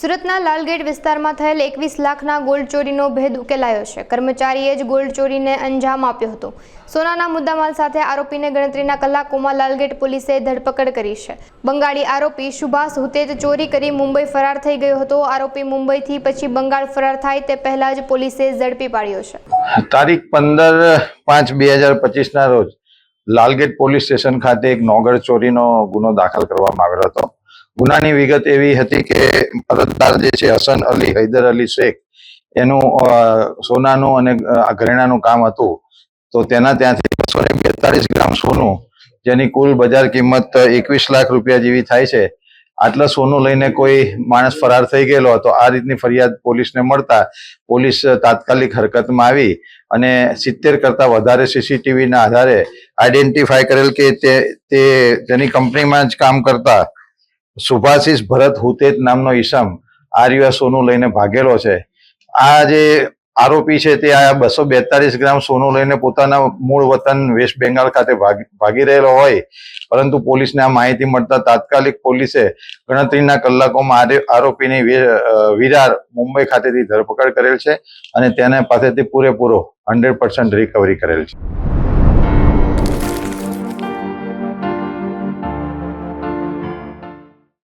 સુરતના લાલગેટ વિસ્તારમાં થયેલ એકવીસ લાખના ગોલ્ડ ચોરીનો ભેદ ઉકેલાયો છે. કર્મચારીએ જ ગોલ્ડ ચોરીને અંજામ આપ્યો હતો. સોનાના મુદ્દામાલ સાથે આરોપીને ગણતરીના કલાકોમાં લાલગેટ પોલીસે ધરપકડ કરી છે. બંગાળી આરોપી સુભાષ હુતેજ ચોરી કરી મુંબઈ ફરાર થઈ ગયો હતો. આરોપી મુંબઈથી પછી બંગાળ ફરાર થાય તે પહેલા જ પોલીસે ઝડપી પાડ્યો છે. તારીખ પંદર પાંચ બે હજાર પચીસના રોજ લાલગેટ પોલીસ સ્ટેશન ખાતે એક નોગર ચોરીનો ગુનો દાખલ કરવામાં આવેલો હતો. ગુનાની વિગત એવી હતી કે અરજદાર જે છે હસન અલી, હૈદર અલી શેખ, એનું સોનાનું અને ઘરેણાનું કામ હતું. તો તેના ત્યાંથી બસો ને બેતાલીસ ગ્રામ સોનું, જેની કુલ બજાર કિંમત એકવીસ લાખ રૂપિયા જેવી થાય છે. આટલા સોનું લઈને કોઈ માણસ ફરાર થઈ ગયેલો હતો. આ રીતની ફરિયાદ પોલીસને મળતા પોલીસ તાત્કાલિક હરકતમાં આવી અને સિત્તેર કરતા વધારે સીસીટીવીના આધારે આઈડેન્ટિફાય કરેલ કે તે તેની કંપનીમાં જ કામ કરતા સુભાષિસ ભરત હુતેજ નામનો ઈસમ આર્ય સોનું લઈને ભાગેલો છે. આ જે આરોપી છે તે આ બસો બેતાલીસ ગ્રામ સોનું લઈને પોતાના મૂળ વતન વેસ્ટ બેંગાલ ખાતે ભાગી રહેલો હોય. પરંતુ પોલીસને આ માહિતી મળતા તાત્કાલિક પોલીસે ગણતરીના કલાકોમાં આરે- આરોપીની વિરાર મુંબઈ ખાતેથી ધરપકડ કરેલ છે અને તેના પાસેથી પૂરેપૂરો હંડ્રેડ પર્સન્ટ રિકવરી કરેલ છે.